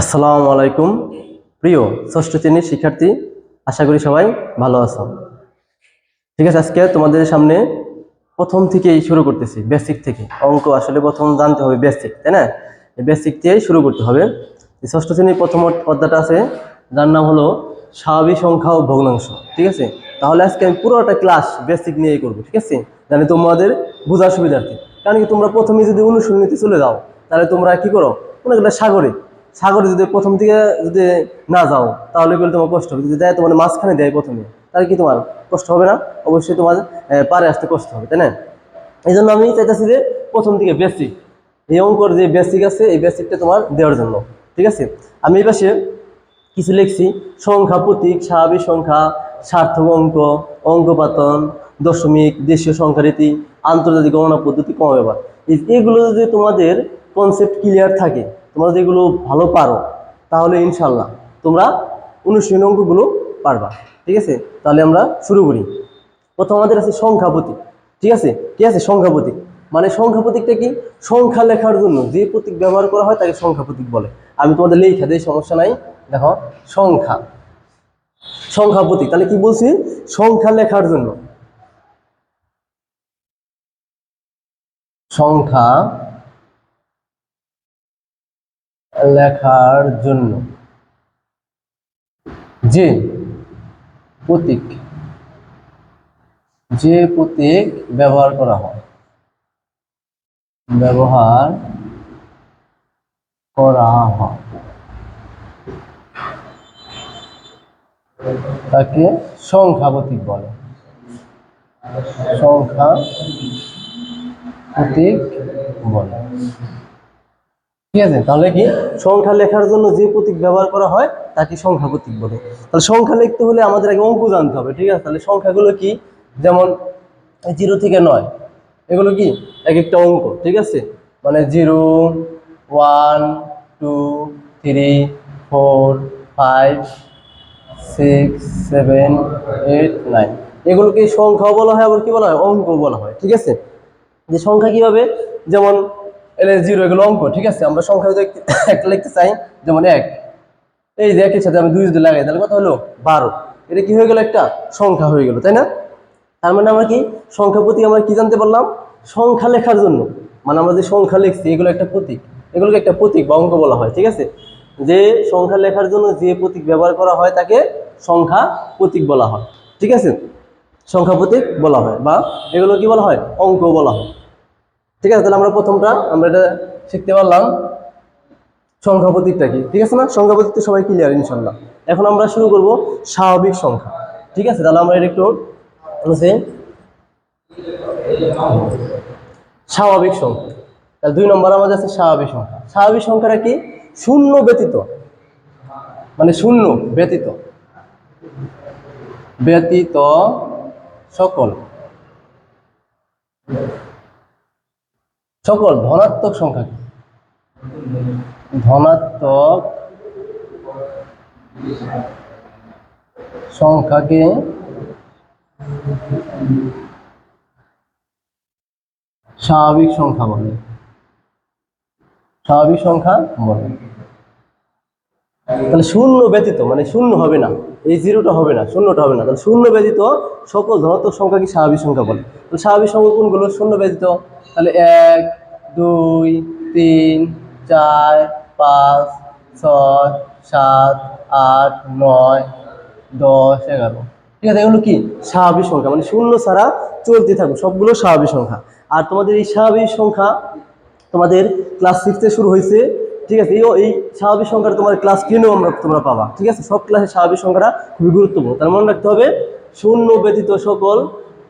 আসসালামু আলাইকুম। প্রিয় ষষ্ঠ শ্রেণির শিক্ষার্থী, আশা করি সবাই ভালো আছো। ঠিক আছে, আজকে তোমাদের সামনে প্রথম থেকেই শুরু করতেছি বেসিক থেকে। অঙ্ক আসলে প্রথম জানতে হবে বেসিক তাই না? বেসিক দিয়েই শুরু করতে হবে। ষষ্ঠ শ্রেণির প্রথম পদ্মাটা আছে, যার নাম হলো স্বাভাবিক সংখ্যা ও ভগ্নাংশ, ঠিক আছে? তাহলে আজকে আমি পুরোটা ক্লাস বেসিক নিয়েই করব, ঠিক আছে? জানি তোমাদের বোঝার সুবিধার্থে। কারণ কি তোমরা প্রথমে যদি অনুশীলনীতে চলে যাও, তাহলে তোমরা কি করো? কোনো একটা সাগরে সাগরে যদি প্রথম থেকে যদি না যাও, তাহলে কিন্তু তোমার কষ্ট হবে। যদি দেয় তোমার মাঝখানে দেয় প্রথমে, তাহলে কি তোমার কষ্ট হবে না? অবশ্যই তোমার পারে আসতে কষ্ট হবে, তাই না? এই জন্য আমি চাইতেছি যে প্রথম থেকে বেসিক এই অঙ্কর যে বেসিক আছে, এই বেসিকটা তোমার দেওয়ার জন্য, ঠিক আছে? আমি এই পাশে কিছু লিখছি, সংখ্যা, প্রতীক, স্বাভাবিক সংখ্যা, সার্থক অঙ্ক অঙ্কপাতন দশমিক, দেশীয় সংখ্যারীতি আন্তর্জাতিক গণনা পদ্ধতি কম ব্যবহার এগুলো যদি তোমাদের কনসেপ্ট ক্লিয়ার থাকে তোমরা যেগুলো ভালো পারো, তাহলে ইনশাল্লাহ তোমরা অনুশীলন অঙ্কগুলো পারবা। ঠিক আছে? তাহলে আমরা শুরু করি। প্রথম আমাদের আছে সংখ্যা প্রতীক। ঠিক আছে? কি আছে সংখ্যা প্রতীক? মানে সংখ্যা প্রতীকটা কি? সংখ্যা লেখার জন্য যে প্রতীক ব্যবহার করা হয় তাকে সংখ্যা প্রতীক বলে। আমি তোমাদের লেখা দিই, সমস্যা নাই। দেখো, সংখ্যা। সংখ্যা প্রতীক। তাহলে কি বলছি? সংখ্যা লেখার জন্য। সংখ্যা লেখার জন্য। যে প্রতীক যে প্রতীক ব্যবহার করা হয়, ব্যবহার করা হয়। তাকে সংখ্যা প্রতীক বলে। সংখ্যা প্রতীক বলে। ঠিক আছে, তাহলে কি? সংখ্যা লেখার জন্য যে প্রতীক ব্যবহার করা হয়, তাকে সংখ্যা প্রতীক বলে। তাহলে সংখ্যা লিখতে হলে আমাদের আগে অঙ্ক জানতে হবে, ঠিক আছে? তাহলে সংখ্যাগুলো কি? যেমন জিরো থেকে নয়, এগুলো কি? এক একটা অঙ্ক, ঠিক আছে? মানে zero, one, two, three, four, five, six, seven, eight, nine. এগুলোকে সংখ্যাও বলা হয়, আবার কি বলা হয়? অঙ্ক বলা হয়, ঠিক আছে? যে সংখ্যা কি হবে যেমন এলে জিরো এগুলো অঙ্ক, ঠিক আছে? আমরা সংখ্যা একটা লিখতে চাই, যেমন এক। এই যে একের সাথে আমি দুই যদি লাগাই, তাহলে কত হলো? বারো। এটা কি হয়ে গেল একটা? সংখ্যা হয়ে গেল, তাই না? তার মানে আমরা কি? সংখ্যা প্রতীক আমরা কি জানতে পারলাম? সংখ্যা লেখার জন্য। মানে আমরা যে সংখ্যা লিখছি, এগুলো একটা প্রতীক। এগুলোকে একটা প্রতীক বা অঙ্ক বলা হয়, ঠিক আছে? যে সংখ্যা লেখার জন্য যে প্রতীক ব্যবহার করা হয়, তাকে সংখ্যা প্রতীক বলা হয়, ঠিক আছে? সংখ্যা প্রতীক বলা হয়, বা এগুলো কি বলা হয়? অঙ্ক বলা হয়। ঠিক আছে, তাহলে আমরা প্রথমটা, আমরা এটা শিখতে পারলাম সংখ্যা প্রতীকটা কি। ঠিক আছে না? সংখ্যা তো সবাই ক্লিয়ার ইনশাল্লাহ এখন আমরা শুরু করব স্বাভাবিক সংখ্যা। ঠিক আছে, তাহলে আমরা এটা একটু হচ্ছে স্বাভাবিক সংখ্যা। তাহলে দুই নম্বর আমাদের আছে স্বাভাবিক সংখ্যা। স্বাভাবিক সংখ্যাটা কি? শূন্য ব্যতীত। মানে শূন্য ব্যতীত। ব্যতীত সকল। সকল ধনাত্মক সংখ্যা কি? ধনাত্মক সংখ্যাকে স্বাভাবিক সংখ্যা বলে। স্বাভাবিক সংখ্যা বলে। তাহলে শূন্য ব্যতীত মানে শূন্য হবে না। এই জিরোটা হবে না, শূন্যটা হবে না। তাহলে শূন্য ব্যতীত সকল ধনাত্মক সংখ্যাকে স্বাভাবিক সংখ্যা বলে? তাহলে স্বাভাবিক সংখ্যা কোনগুলো? শূন্য ব্যতীত। তাহলে এক, দুই, তিন, চার, পাঁচ, ছয়, সাত, আট, নয়, দশ, এগারো। ঠিক আছে, এগুলো কি? স্বাভাবিক সংখ্যা মানে শূন্য ছাড়া চলতে থাকবে, সবগুলো স্বাভাবিক সংখ্যা। আর তোমাদের এই স্বাভাবিক সংখ্যা তোমাদের ক্লাস সিক্সে শুরু হয়েছে ঠিক আছে, এই এই স্বাভাবিক সংখ্যাটা তোমার ক্লাস টেনেও আমরা তোমরা পাবা, ঠিক আছে? সব ক্লাসে স্বাভাবিক সংখ্যাটা খুবই গুরুত্বপূর্ণ। তার মনে রাখতে হবে, শূন্য ব্যতীত সকল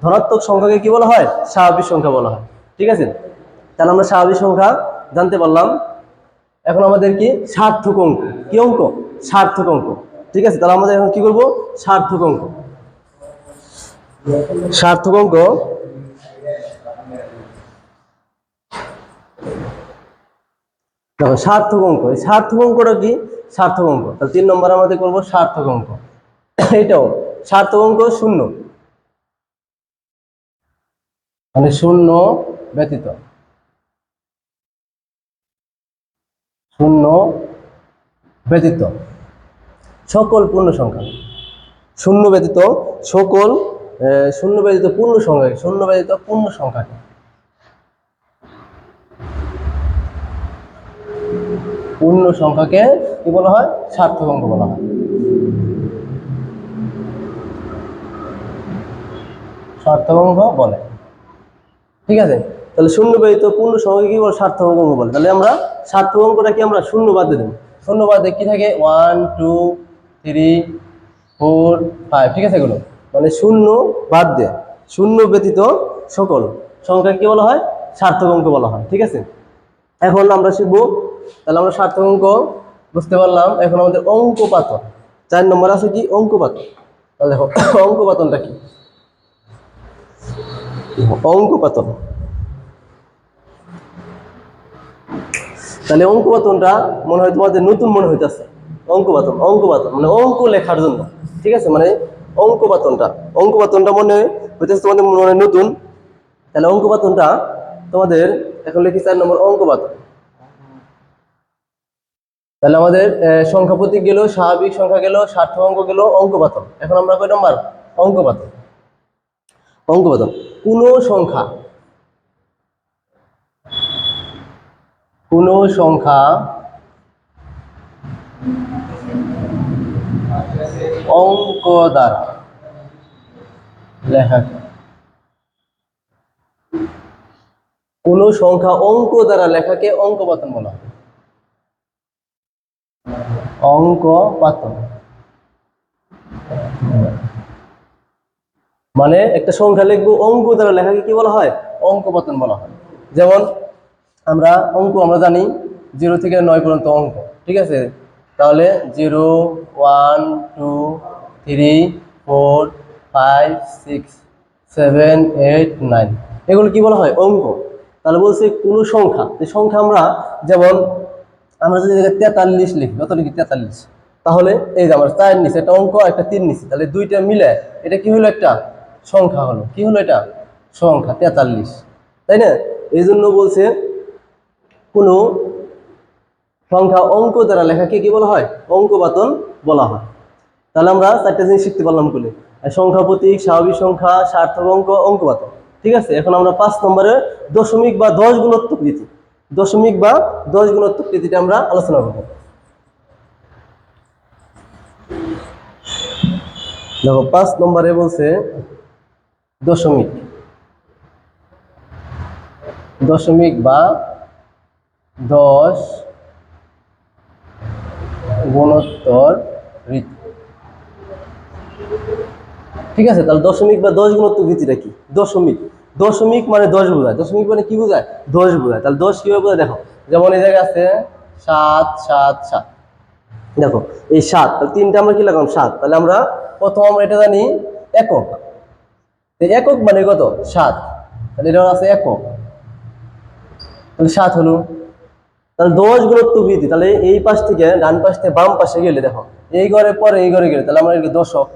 ধনাত্মক সংখ্যাকে কি বলা হয়? স্বাভাবিক সংখ্যা বলা হয়, ঠিক আছে? তাহলে আমরা স্বাভাবিক সংখ্যা জানতে পারলাম। এখন আমাদের কি? সার্থক অঙ্ক। কি অঙ্ক? সার্থক অঙ্ক, ঠিক আছে? তাহলে আমাদের এখন কি করব? সার্থক অঙ্ক। সার্থক অঙ্ক দেখো সার্থক অঙ্ক এই সার্থক অঙ্কটা কি? সার্থক অঙ্ক তাহলে তিন নম্বর আমাদের করব? সার্থক অঙ্ক এটাও সার্থক অঙ্ক শূন্য। মানে শূন্য ব্যতীত। শূন্য ব্যতীত। সকল পূর্ণ সংখ্যা। শূন্য ব্যতীত সকল শূন্য ব্যতীত পূর্ণ সংখ্যা শূন্য ব্যতীত পূর্ণ সংখ্যাকে পূর্ণ সংখ্যাকে কি বলা হয়? সার্থক অঙ্ক বলা হয়। সার্থক অঙ্ক বলে। ঠিক আছে? তাহলে শূন্য ব্যতীত পূর্ণ সংখ্যাকে কি বলে? সার্থক অঙ্ক বলে। তাহলে আমরা সার্থক অঙ্কটা কি আমরা শূন্য বাদে দেব? শূন্য বাদে কি থাকে? One two three four five ঠিক আছে এগুলো? মানে শূন্য বাদ দিয়ে। শূন্য ব্যতীত সকল সংখ্যা কি বলা হয়? সার্থক অঙ্ক বলা হয়। ঠিক আছে? এখন আমরা শিখব তাহলে আমরা সার্থক অঙ্ক বুঝতে পারলাম। এখন আমাদের অঙ্ক অঙ্কপাতন। চার নম্বর আছে কি? অঙ্কপাতন। তাহলে দেখো, অঙ্কপাতনটা কি? অঙ্কপাতন। তাহলে অঙ্কপাতনটা মনে হয় তোমাদের নতুন মনে হইতেছে। অঙ্কপাতন অঙ্কপাতন মানে অঙ্ক লেখার জন্য। ঠিক আছে? মানে অঙ্কপাতনটা। অঙ্কপাতনটা মনে হইতেছে তোমাদের মনে নতুন। তাহলে অঙ্ক অঙ্কপাতনটা তোমাদের এখন লিখি চার নম্বর অঙ্ক অঙ্কপাতন। তাহলে আমাদের সংখ্যা প্রতীক গেল, স্বাভাবিক সংখ্যা গেল সার্থক অঙ্ক গেল, অঙ্কপাতন। এখন আমরা কয় নম্বর? অঙ্কপাতন। অঙ্কপাতন। কোনো সংখ্যা কোনো সংখ্যা অঙ্ক দ্বারা লেখা কোনো সংখ্যা অঙ্ক দ্বারা লেখাকে অঙ্কপাতন বলা হয়। অঙ্ক পাতন মানে একটা সংখ্যা লিখব, অঙ্ক দ্বারা লেখাকে কি বলা হয়? অঙ্ক পাতন বলা হয়। যেমন আমরা অঙ্ক আমরা জানি, জিরো থেকে নয় পর্যন্ত অঙ্ক, ঠিক আছে? তাহলে zero, one, two, three, four, five, six, seven, eight, nine. এগুলো কি বলা হয়? অঙ্ক। তাহলে বলছে কোনো সংখ্যা। যে সংখ্যা আমরা যেমন আমরা যদি তেতাল্লিশ লিখি, কত লিখি? তেতাল্লিশ। তাহলে এই যে আমার চার নিচে একটা অঙ্ক একটা তিন নিচে, তাহলে দুইটা মিলে এটা কি হলো একটা? সংখ্যা হলো। কি হলো এটা? সংখ্যা, তেতাল্লিশ। তাই না? এই জন্য বলছে কোনো সংখ্যা অঙ্ক দ্বারা লেখাকে কি বলা হয়? অঙ্কপাতন বলা হয়। তাহলে আমরা চারটা জিনিস শিখতে পারলাম বলে সংখ্যা প্রতীক, স্বাভাবিক সংখ্যা, সার্থক অঙ্ক অঙ্কপাতন ঠিক আছে? এখন আমরা পাঁচ নম্বরে দশমিক বা দশ গুণত্ব প্রীতি দশমিক বা দশ গুণত্ব প্রীতিটা আমরা আলোচনা করব। দেখো, পাঁচ নম্বরে বলছে দশমিক। দশমিক বা দশ গুণোত্তর রীতি ঠিক আছে, তাহলে দশমিক বা দশ গুণোত্তর রীতিটা কি? দশমিক। দশমিক মানে দশ বোঝায়। দশমিক মানে কি বোঝায়? দশ বোঝায়। তাহলে দশ কীভাবে বোঝায়? দেখো, যেমন এই জায়গায় আছে সাত সাত সাত। দেখো, এই সাত, তাহলে তিনটা আমরা কি লাগাম? সাত। তাহলে আমরা প্রথম আমরা এটা জানি একক। একক মানে কত? সাত। তাহলে এটা আছে একক। তাহলে সাত হলো। তাহলে দশ গুণত্ব বৃদ্ধি তাহলে এই পাশ থেকে ডান পাশ থেকে বাম পাশে গেলে দেখো, এই ঘরে পরে এই ঘরে গেলে, তাহলে আমরা দশক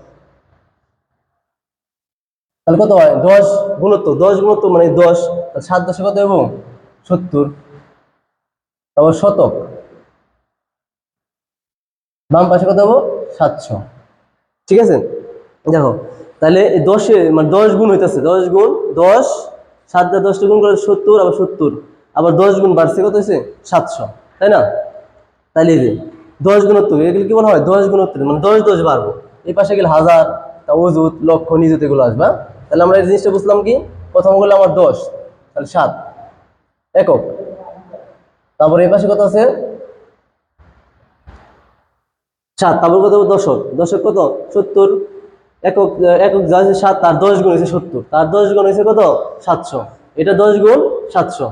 তাহলে কত হয়? দশ গুণত্ব দশ গুণত্ব মানে দশ। সাত দশে কত এবং সত্তর। তারপর শতক। বাম পাশে কত হব সাতশো। ঠিক আছে? দেখো, তাহলে দশে মানে দশ গুণ হইতেছে। দশ গুণ, দশ, সাত দশটা গুণ করে সত্তর, আবার সত্তর। আবার দশ গুণ বাড়ছে, কত হয়েছে সাতশো। তাই না? তাহলে যে, দশ গুণোত্তর, এগুলো কি বলা হয়? দশ গুণোত্তর মানে দশ দশ বাড়বো। এই পাশে গেলে হাজার, তা অজুত লক্ষ, নিযুত এগুলো আসবে হ্যাঁ? তাহলে আমরা এই জিনিসটা বুঝলাম কি? প্রথম করলে আমার দশ, তাহলে সাত। একক। তারপর এই পাশে কত আছে? সাত। তারপর কত দশক। দশক কত? সত্তর। একক একক যা আছে সাত, তার দশ গুণ হয়েছে সত্তর। তার দশ গুণ হয়েছে কত? সাতশো। এটা দশ গুণ সাতশো।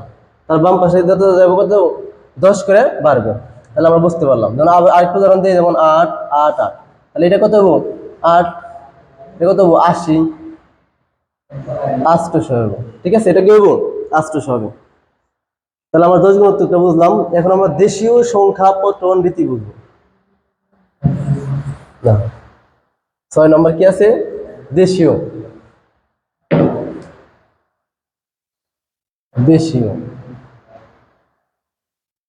তার বাম পাশে যত যাব? কত? দশ করে বাড়বে তাহলে আমরা বুঝতে পারলাম। যেমন আরেকটু উদাহরণ দিই যেমন আট আট আট। তাহলে এটা কত হব? আট। এটা কত হব? আশি। আষ্টশো হবে। ঠিক আছে? এটা কি হব আষ্টশো হবে। তাহলে আমরা দশ গুণ উত্তরটা বুঝলাম। এখন আমরা দেশীয় সংখ্যা পটন রীতি বুঝব। না। ছয় নম্বর কি আছে? দেশীয়। দেশীয়।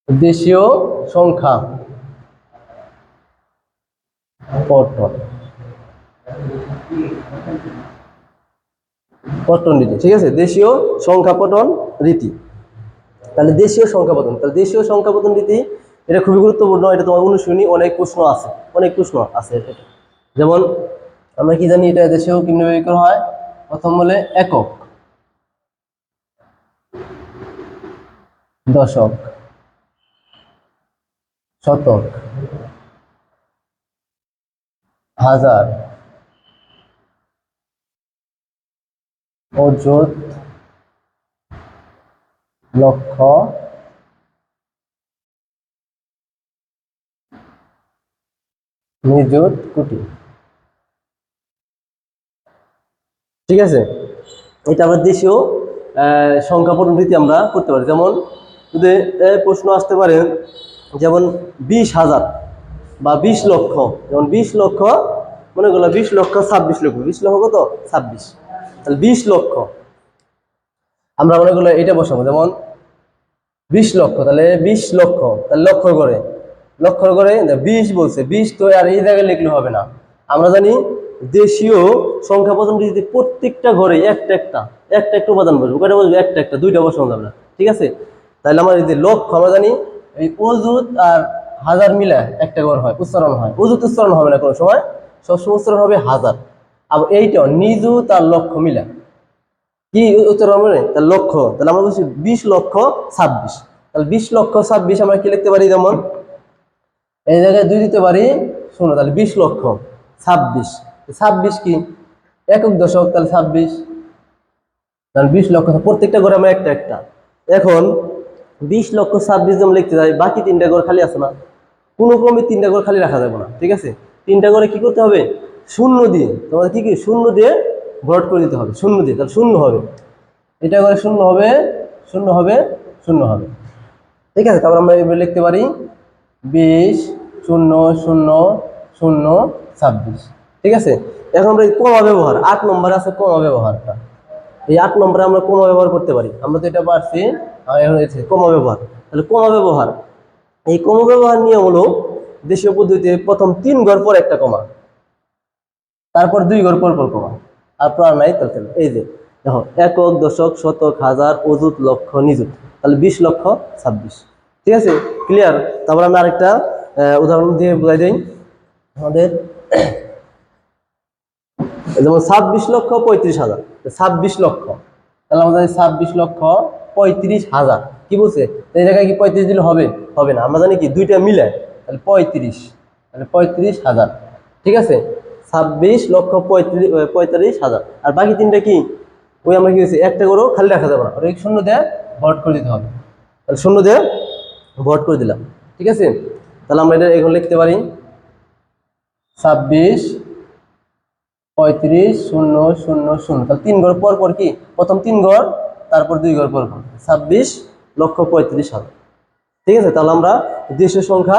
দেশীয় সংখ্যা পটন পটন রীতি ঠিক আছে? দেশীয় সংখ্যাপটন রীতি। তাহলে দেশীয় সংখ্যাপতন তাহলে দেশীয় সংখ্যাপতন রীতি, এটা খুবই গুরুত্বপূর্ণ, এটা তোমার অনুশীলনী, অনেক প্রশ্ন আছে, অনেক প্রশ্ন আছে এটা যেমন, আমরা কি জানি এটা দেশেও কীভাবে করা হয়? প্রথম বলে একক। দশক। শতক। হাজার। অযুত লক্ষ নিযুত কোটি। ঠিক আছে? এটা আমরা দেশীয় সংখ্যা পদ্ধতি আমরা করতে পারি। যেমন যদি প্রশ্ন আসতে পারে, যেমন বিশ হাজার বা বিশ লক্ষ, যেমন বিশ লক্ষ, মনে করল বিশ লক্ষ ছাব্বিশ লক্ষ, বিশ লক্ষ কত? ছাব্বিশ। তাহলে বিশ লক্ষ। আমরা মনে করল এটা বসাবো, যেমন বিশ লক্ষ, তাহলে বিশ লক্ষ, তাহলে লক্ষ করে লক্ষ করে বিশ বলছে, বিশ তো আর এই জায়গায় লিখলে হবে না। আমরা জানি দেশীয় সংখ্যা পদ্ধতিতে প্রত্যেকটা ঘরে একটা একটা একটা একটা উপাদান বসবে। কয়টা বসবে? একটা একটা, দুইটা বসানো যাবে না, ঠিক আছে? তাহলে আমার যদি যে লক্ষ, আমরা জানি এই অজুত আর হাজার মিলা একটা ঘর হয়, উচ্চারণ হয়। অজুত উচ্চারণ হবে না কোনো সময়, সবসময় উচ্চারণ হবে হাজার। আবার এইটাও নিজুত আর লক্ষ মিলা। কি উচ্চারণ হবে তার লক্ষ তাহলে আমরা বলছি বিশ লক্ষ ছাব্বিশ। তাহলে বিশ লক্ষ ছাব্বিশ আমরা কি লিখতে পারি যেমন? এই জায়গায় দুই দিতে পারি শোনো তাহলে বিশ লক্ষ ছাব্বিশ। ছাব্বিশ কি? একক দশক, তাহলে ছাব্বিশ। তাহলে বিশ লক্ষ প্রত্যেকটা ঘরে আমরা একটা একটা। এখন বিশ লক্ষ ছাব্বিশ যেমন লিখতে যাই, বাকি তিনটা ঘর খালি আছে না? কোনো ক্রমে তিনটা ঘর খালি রাখা যাবে না, ঠিক আছে? তিনটা ঘরে কি করতে হবে? শূন্য দিয়ে তোমাদের কি কি? শূন্য দিয়ে ভরাট করে দিতে হবে, শূন্য দিয়ে, তাহলে শূন্য হবে। এটা করে শূন্য হবে শূন্য হবে শূন্য হবে। ঠিক আছে, তারপর আমরা এবার লিখতে পারি, বিশ, শূন্য শূন্য শূন্য, ছাব্বিশ। ঠিক আছে? এখন আমরা এই কমা ব্যবহার, আট নম্বরে আছে কমা ব্যবহারটা। এই আট নম্বরে আমরা কমা ব্যবহার করতে পারি। আমরা তো এটা পারছি এখন হয়েছে কমা ব্যবহার। তাহলে কমা ব্যবহার। এই কমা ব্যবহার নিয়ম হলো দেশীয় পদ্ধতিতে প্রথম তিন ঘর পর একটা কমা। তারপর দুই ঘর পর পর কমা। আর প্রাণ নাই তাহলে এই যে, দেখো, একক, দশক, শতক, হাজার, অযুত, লক্ষ, নিযুত। তাহলে বিশ লক্ষ, ছাব্বিশ। ঠিক আছে? ক্লিয়ার তারপর আমি আরেকটা উদাহরণ দিয়ে বোঝাই দিই। আমাদের যেমন ছাব্বিশ লক্ষ, পঁয়ত্রিশ হাজার। ছাব্বিশ লক্ষ। তাহলে আমাদের ছাব্বিশ লক্ষ, পঁয়ত্রিশ হাজার। কি বলছে? এই জায়গায় কি পঁয়ত্রিশ দিলে হবে? হবে না। আমরা জানি কি? দুইটা মিলে তাহলে পঁয়ত্রিশ। তাহলে পঁয়ত্রিশ হাজার। ঠিক আছে? ছাব্বিশ লক্ষ পঁয়ত্রিশ পঁয়তাল্লিশ হাজার। আর বাকি তিনটা কি? ওই আমরা কি হয়েছে একটা করেও খালি রাখা যাবে না। ওই শূন্য দিয়ে ভট করে দিতে হবে। তাহলে শূন্য দিয়ে ভট করে দিলাম। ঠিক আছে? তাহলে আমরা এটা এখন লিখতে পারি। ছাব্বিশ, পঁয়ত্রিশ, শূন্য শূন্য শূন্য। তাহলে তিন ঘর পর পর কি? প্রথম তিন ঘর, তারপর দুই ঘর পর পর। ছাব্বিশ লক্ষ পঁয়ত্রিশ হাজার। ঠিক আছে? তাহলে আমরা দেশের সংখ্যা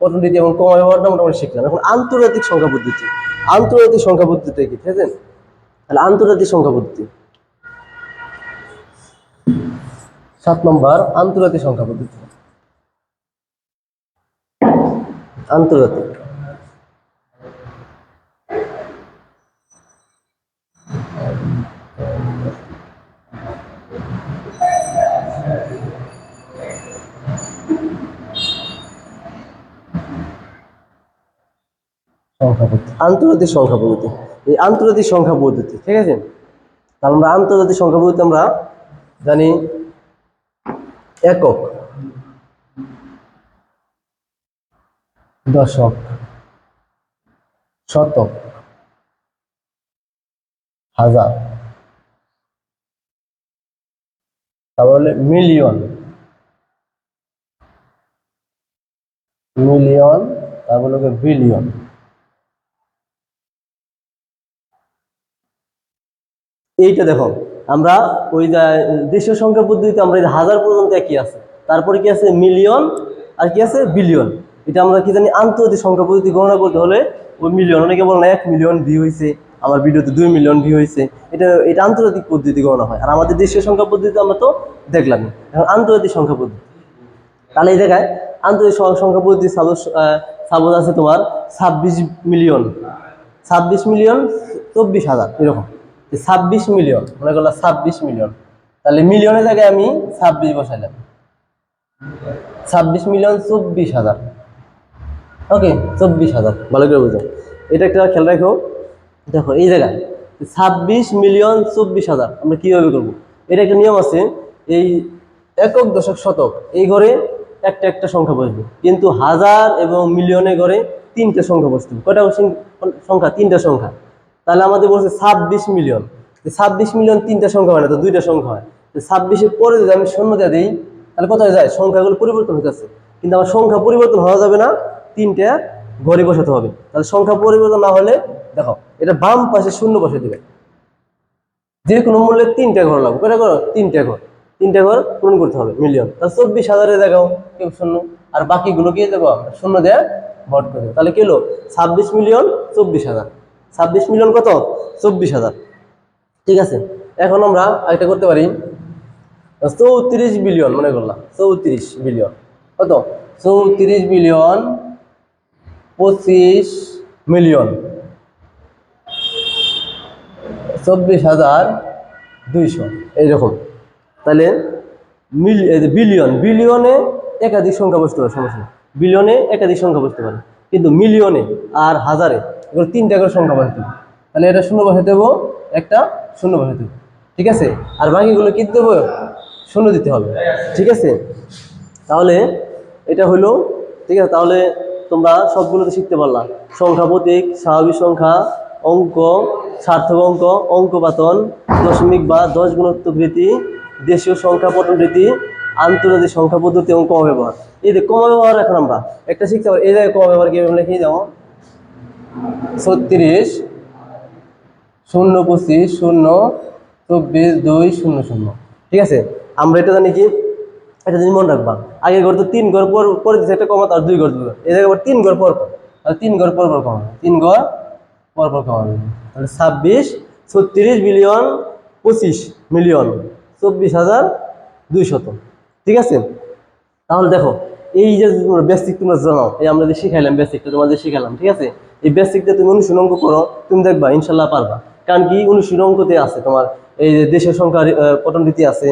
পদ্ধতি এবং কমা ব্যবহারটা মোটামুটি শিখলাম। এখন আন্তর্জাতিক সংখ্যা পদ্ধতি। আন্তর্জাতিক সংখ্যা পদ্ধতি কি ঠিক আছে তাহলে আন্তর্জাতিক সংখ্যা পদ্ধতি। সাত নম্বর, আন্তর্জাতিক সংখ্যা পদ্ধতি। আন্তর্জাতিক সংখ্যা পদ্ধতি আন্তর্জাতিক সংখ্যা পদ্ধতি এই আন্তর্জাতিক সংখ্যা পদ্ধতি ঠিক আছে? তাহলে আমরা আন্তর্জাতিক সংখ্যা পদ্ধতি আমরা জানি একক। দশক। শতক। হাজার। তাহলে মিলিয়ন। মিলিয়ন, তারপরে বিলিয়ন। এইটা দেখো, আমরা ওই দেশীয় সংখ্যা পদ্ধতিতে আমরা হাজার পর্যন্ত একই আছে। তারপরে কি আছে? মিলিয়ন, আর কি আছে? বিলিয়ন। এটা আমরা কি জানি? আন্তর্জাতিক সংখ্যা পদ্ধতি গণনা করতে হলে ওই মিলিয়ন, অনেকে বলে না, এক মিলিয়ন ভিউ হয়েছে আমার ভিডিওতে দুই মিলিয়ন ভিউ হয়েছে এটা এটা আন্তর্জাতিক পদ্ধতি গণনা হয়। আর আমাদের দেশীয় সংখ্যা পদ্ধতিতে আমরা তো দেখলাম এখন আন্তর্জাতিক সংখ্যা পদ্ধতি। তাহলে এই জায়গায় আন্তর্জাতিক সংখ্যা পদ্ধতি সাপোজ আছে তোমার ছাব্বিশ মিলিয়ন। ছাব্বিশ মিলিয়ন, চব্বিশ হাজার, এরকম। ছাব্বিশ মিলিয়ন মনে করলাম ছাব্বিশ মিলিয়ন তাহলে মিলিয়নের জায়গায় আমি ছাব্বিশ বসাইলাম। ছাব্বিশ মিলিয়ন চব্বিশ হাজার। ওকে চব্বিশ হাজার। ভালো করে বুঝো। এটা একটা খেয়াল রাখো। দেখো, এই জায়গায় ছাব্বিশ মিলিয়ন চব্বিশ হাজার আমরা কীভাবে করব? এটা একটা নিয়ম আছে, এই একক দশক শতক, এই ঘরে একটা একটা সংখ্যা বসবে। কিন্তু হাজার এবং মিলিয়নে ঘরে তিনটে সংখ্যা বসবে কয়টা সংখ্যা? তিনটা সংখ্যা। তাহলে আমাদের বলছে ছাব্বিশ মিলিয়ন। ছাব্বিশ মিলিয়ন তিনটা সংখ্যা হয় না, তো দুইটা সংখ্যা হয়। ছাব্বিশের পরে যদি আমি শূন্য দিয়ে দিই, তাহলে কোথায় যায়? সংখ্যাগুলো পরিবর্তন হতেছে কিন্তু আমার সংখ্যা পরিবর্তন হওয়া যাবে না, তিনটা ঘরে বসাতে হবে। তাহলে সংখ্যা পরিবর্তন না হলে, দেখো, এটা বাম পাশে শূন্য বসে দেবে। যে কোনো মূল্যে তিনটা ঘর লাগবে। কয়টা ঘর? তিনটা ঘর। তিনটা ঘর পূরণ করতে হবে, মিলিয়ন। তাহলে চব্বিশ হাজারে দেখাও, কেউ শূন্য। আর বাকিগুলো কি দেবো শূন্য দেয়া ভট করে। তাহলে কি হলো? ছাব্বিশ মিলিয়ন চব্বিশ হাজার। ছাব্বিশ মিলিয়ন কত? চব্বিশ হাজার। ঠিক আছে? এখন আমরা আরেকটা করতে পারি। চৌত্রিশ বিলিয়ন মনে করলাম। চৌত্রিশ বিলিয়ন। কত? চৌত্রিশ বিলিয়ন পঁচিশ মিলিয়ন। চব্বিশ হাজার দুইশো। এইরকম। তাহলে মিল বিলিয়ন। বিলিয়নে একাধিক সংখ্যা বসতে পারে, সমস্যা বিলিয়নে একাধিক সংখ্যা বসতে পারে। কিন্তু মিলিয়নে আর হাজারে এগুলো তিনটা করে সংখ্যা বসাতে হবে। তাহলে এটা শূন্য বসাতে দেবো, একটা শূন্য বসাতে দেবো। ঠিক আছে? আর বাকিগুলো কি দেবো? শূন্য দিতে হবে। ঠিক আছে? তাহলে এটা হলো, ঠিক আছে? তাহলে তোমরা সবগুলোতে শিখতে পারলাম সংখ্যা প্রতীক, স্বাভাবিক সংখ্যা, অঙ্ক, সার্থক অঙ্ক অঙ্ক পাতন দশমিক বা দশ গুণোত্তক রীতি দেশীয় সংখ্যা রীতি আন্তর্জাতিক সংখ্যা পদ্ধতি এবং কমা ব্যবহার এই যে কমা ব্যবহার এখন আমরা, একটা শিখতে পারি। এই জায়গায় কমা ব্যবহার কীভাবে লিখে যেমন ছত্রিশ, শূন্য পঁচিশ, শূন্য, চব্বিশ, দুই, শূন্য শূন্য। ঠিক আছে? আমরা এটা জানি কি? এটা জিনিস মনে রাখবা। আগে ঘর তো তিন ঘর পর, পরে দিচ্ছে একটা কমা তার দুই ঘর দিবে এই জায়গায় তিন ঘর পর পর আর তিন ঘর পর পর কমাবে তিন ঘর পর পর কমাবে তাহলে ছাব্বিশ, ছত্রিশ বিলিয়ন পঁচিশ মিলিয়ন, চব্বিশ হাজার দুইশত। ঠিক আছে? তাহলে দেখো, এই যে বেসিক তোমরা জানো, এই আমরা যে শিখাইলাম বেসিকটা তোমাদের শিখালাম ঠিক আছে? এই বেসিকটা তুমি অনুশীলন অঙ্ক করো, তুমি দেখবা, ইনশাল্লাহ পারবা। কারণ কি, অনুশীলন অঙ্কতে আছে তোমার, এই দেশের সংখ্যা রীতি আছে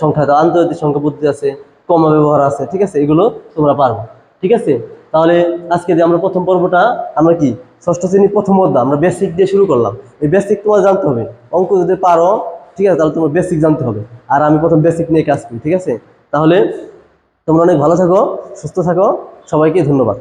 সংখ্যা, আন্তর্জাতিক সংখ্যা পদ্ধতি আছে, কমা ব্যবহার আছে, ঠিক আছে? এগুলো তোমরা পারবা, ঠিক আছে? তাহলে আজকে যে আমরা প্রথম পর্বটা, আমরা কি? ষষ্ঠ শ্রেণির প্রথম অধ্যায় আমরা বেসিক দিয়ে শুরু করলাম। এই বেসিক তোমার জানতে হবে। অঙ্ক যদি পারো, ঠিক আছে, তাহলে তোমার বেসিক জানতে হবে। আর আমি প্রথম বেসিক নিয়ে কাজ করি, ঠিক আছে? তাহলে তোমরা অনেক ভালো থাকো, সুস্থ থাকো, সবাইকে ধন্যবাদ।